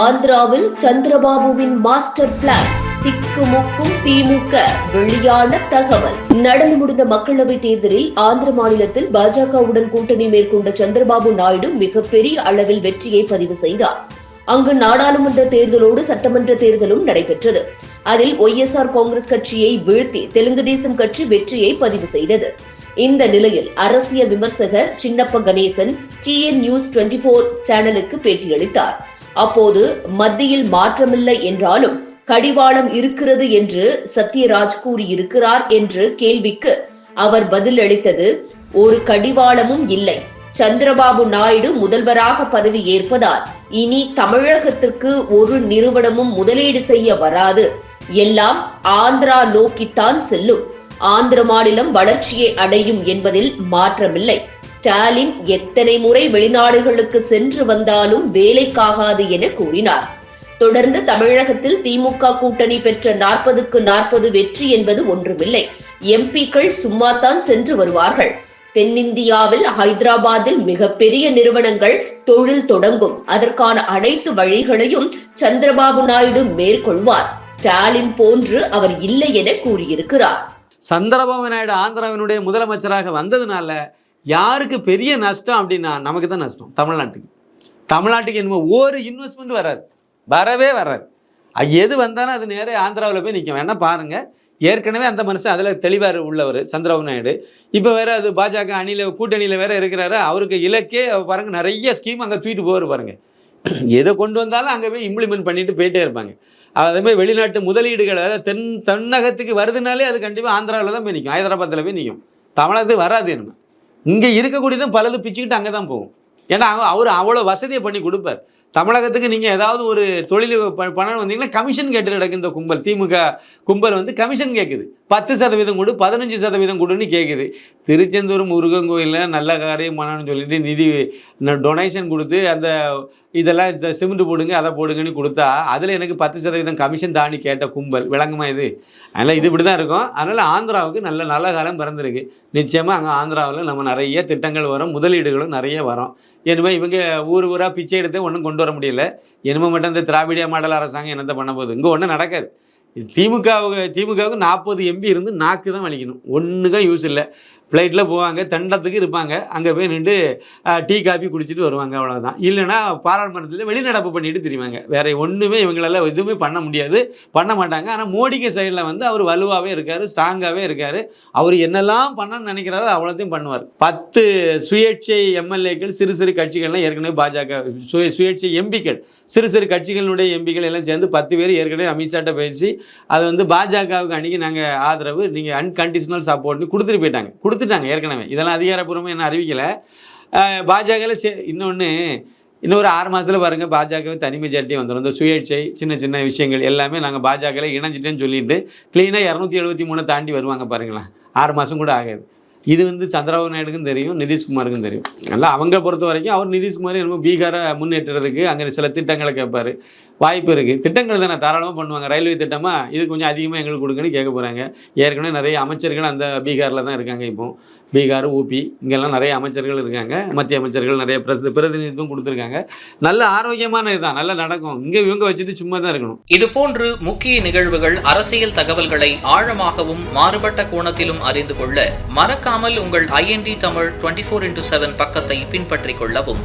ஆந்திராவில் சந்திரபாபுவின் master plan திக்குமுக்கும் திமுக வெளியான தகவல். நடந்து முடிந்த மக்களவைத் தேர்தலில் ஆந்திர மாநிலத்தில் பாஜகவுடன் கூட்டணி மேற்கொண்ட சந்திரபாபு நாயுடு மிகப்பெரிய அளவில் வெற்றியை பதிவு செய்தார். அங்கு நாடாளுமன்ற தேர்தலோடு சட்டமன்ற தேர்தலும் நடைபெற்றது. அதில் ஒய்எஸ்ஆர் காங்கிரஸ் கட்சியை வீழ்த்தி தெலுங்கு தேசம் கட்சி வெற்றியை பதிவு செய்தது. இந்த நிலையில் அரசியல் விமர்சகர் Chinnappa Ganesan TN news twenty four சேனலுக்கு பேட்டியளித்தார். அப்போது மத்தியில் மாற்றமில்லை என்றாலும் கடிவாளம் இருக்கிறது என்று சத்யராஜ் கூறியிருக்கிறார் என்று கேள்விக்கு அவர் பதிலளித்தது ஒரு கடிவாளமும் இல்லை. சந்திரபாபு நாயுடு முதல்வராக பதவி ஏற்பதால் இனி தமிழகத்திற்கு ஒரு நிறுவனமும் முதலீடு செய்ய வராது. எல்லாம் ஆந்திரா நோக்கித்தான் செல்லும். ஆந்திர மாநிலம் வளர்ச்சியை அடையும் என்பதில் மாற்றமில்லை. ஸ்டாலின் எத்தனை முறை வெளிநாடுகளுக்கு சென்று வந்தாலும் வேலைக்காகாது என கூறினார். தொடர்ந்து தமிழகத்தில் திமுக கூட்டணி பெற்ற நாற்பதுக்கு நாற்பது வெற்றி என்பது ஒன்றுமில்லை. எம்பிக்கள் சும்மாத்தான் சென்று வருவார்கள். தென்னிந்தியாவில் ஹைதராபாத்தில் மிகப்பெரிய நிறுவனங்கள் தொழில் தொடங்கும். அதற்கான அனைத்து வழிகளையும் சந்திரபாபு நாயுடு மேற்கொள்வார். ஸ்டாலின் போன்று அவர் இல்லை என கூறியிருக்கிறார். சந்திரபாபு நாயுடு ஆந்திராவினுடைய முதலமைச்சராக வந்ததுனால யாருக்கு பெரிய நஷ்டம் அப்படின்னா நமக்கு தான் நஷ்டம் தமிழ்நாட்டுக்கு. தமிழ்நாட்டுக்கு என்னமோ ஒரு இன்வெஸ்ட்மெண்ட் வராது. வரவே வராது. எது வந்தாலும் அது நேரே ஆந்திராவில் போய் நிற்கும் வேணால் பாருங்கள் ஏற்கனவே அந்த மனுஷன் அதில் தெளிவார் உள்ளவர் சந்திரபாபு நாயுடு. இப்போ வேற அது பாஜக அணியில் கூட்டணியில் வேற இருக்கிறாரு. அவருக்கு இலக்கே பாருங்க நிறைய ஸ்கீம் அங்கே தூக்கிட்டு போவார் பாருங்க. எதை கொண்டு வந்தாலும் அங்கே போய் இம்ப்ளிமெண்ட் பண்ணிட்டு போயிட்டே இருப்பாங்க. அதே மாதிரி வெளிநாட்டு முதலீடுகள் அதாவது தென் தென்னகத்துக்கு வருதுனாலே அது கண்டிப்பாக ஆந்திராவில் தான் போய் நிற்கும் ஹைதராபாத்தில் போய் நிற்கும் தமிழகத்துக்கு வராது என்ன இங்கே இருக்கக்கூடியதும் பலது பிச்சுக்கிட்டு அங்கே தான் போகும். ஏன்னா அவ- அவர் அவ்வளோ வசதியை பண்ணி கொடுப்பார். தமிழகத்துக்கு நீங்கள் ஏதாவது ஒரு தொழில் ப- வந்தீங்கன்னா கமிஷன் கேட்டு கிடக்கு இந்த கும்பல் திமுக கும்பல் வந்து கமிஷன் கேட்குது பத்து சதவீதம் கொடு பதினஞ்சு சதவீதம் கொடுன்னு கேட்குது திருச்செந்தூர் முருகன் கோயிலில் நல்ல காரியம் பண்ணணும்னு சொல்லிட்டு நிதி டொனேஷன் கொடுத்து அந்த இதெல்லாம் சிமெண்ட் போடுங்க அதை போடுங்கன்னு கொடுத்தா அதில் எனக்கு பத்து சதவீதம் கமிஷன் தாண்டி கேட்ட கும்பல். விளங்குமா இது? அதனால் இது இப்படி தான் இருக்கும். அதனால் ஆந்திராவுக்கு நல்ல நல்ல காலம் பிறந்திருக்கு. நிச்சயமாக அங்கே ஆந்திராவில் நம்ம நிறைய திட்டங்கள் வரும் முதலீடுகளும் நிறைய வரும். இனிமே இவங்க ஊர் ஊராக பிச்சை எடுத்து ஒன்றும் கொண்டு வர முடியல. என்னமோ மட்டும் இந்த திராவிடிய மாடல் அரசாங்கம் என்னத்தை பண்ண போகுது? இங்கே ஒன்றும் நடக்காது. திமுகவுக்கு திமுகவுக்கு நாற்பது எம்பி இருந்து நாக்கு தான் வலிக்கணும். ஒன்றுக்கும் யூஸ் இல்லை. ஃப்ளைட்டில் போவாங்க தண்டத்துக்கு இருப்பாங்க. அங்கே போய் நின்று டீ காபி குடிச்சிட்டு வருவாங்க அவ்வளோதான் இல்லைன்னா பாராளுமன்றத்தில் வெளிநடப்பு பண்ணிட்டு தெரியுவாங்க வேற ஒன்றுமே இவங்களால எதுவுமே பண்ண முடியாது. பண்ண மாட்டாங்க. ஆனால் மோடிக்கு சைடில் வந்து அவர் வலுவாகவே இருக்கார் ஸ்ட்ராங்காகவே இருக்கார். அவர் என்னெல்லாம் பண்ணணும்னு நினைக்கிறாரோ அவ்வளோத்தையும் பண்ணுவார். பத்து சுயேட்சை எம்எல்ஏக்கள் சிறு சிறு கட்சிகள்லாம் ஏற்கனவே பாஜக சுய சுயேட்சை எம்பிக்கள் சிறு சிறு கட்சிகளுடைய எம்பிக்கள் எல்லாம் சேர்ந்து பத்து பேர் ஏற்கனவே அமித்ஷாட்ட பேசி அது வந்து பாஜகவுக்கு அன்றைக்கி நாங்கள் ஆதரவு நீங்கள் அன்கண்டிஷனல் சப்போர்ட்னு கொடுத்துட்டு போயிட்டாங்க. கொடுத்து கொடுத்துட்டாங்க ஏற்கனவே. இதெல்லாம் அதிகாரப்பூர்வமாக என்ன அறிவிக்கலை. பாஜகவில் சே இன்னொன்று இன்னொரு ஆறு மாதத்தில் பாருங்கள் பாஜகவே தனி மெஜாரிட்டி வந்துடும் இந்த சுயேட்சை சின்ன சின்ன விஷயங்கள் எல்லாமே நாங்கள் பாஜகவில் இணைஞ்சிட்டேன்னு சொல்லிட்டு க்ளீனாக இரநூத்தி எழுபத்தி மூணு தாண்டி வருவாங்க பாருங்களேன். ஆறு மாதம் கூட ஆகாது. இது வந்து சந்திரபாபு நாயுடுக்கும் தெரியும் நிதிஷ்குமாருக்கும் தெரியும். நல்லா அவங்க பொறுத்த வரைக்கும் அவர் நிதிஷ்குமார் என்னமோ பீகாரை முன்னேற்றுறதுக்கு அங்கே சில திட்டங்களை கேட்பார் வாய்ப்பு இருக்குது திட்டங்கள் தானே தாராளமாக பண்ணுவாங்க. ரயில்வே திட்டமாக இது கொஞ்சம் அதிகமாக எங்களுக்கு கொடுங்கன்னு கேட்க போகிறாங்க ஏற்கனவே நிறைய அமைச்சர்கள் அந்த பீகாரில் தான் இருக்காங்க இப்போ. பீகார் ஊபி இங்கெல்லாம் நிறைய அமைச்சர்கள் இருக்காங்க. மத்திய அமைச்சர்கள் நிறைய பிரதி பிரதிநிதித்துவம் கொடுத்துருக்காங்க. நல்ல ஆரோக்கியமான இதுதான் நல்லா நடக்கும். இங்கே இவங்க வச்சுட்டு சும்மா தான் இருக்கணும். இது போன்று முக்கிய நிகழ்வுகள் அரசியல் தகவல்களை ஆழமாகவும் மாறுபட்ட கோணத்திலும் அறிந்து கொள்ள மறக்காமல் உங்கள் IND Tamil twenty four into seven பக்கத்தை பின்பற்றிக் கொள்ளவும்.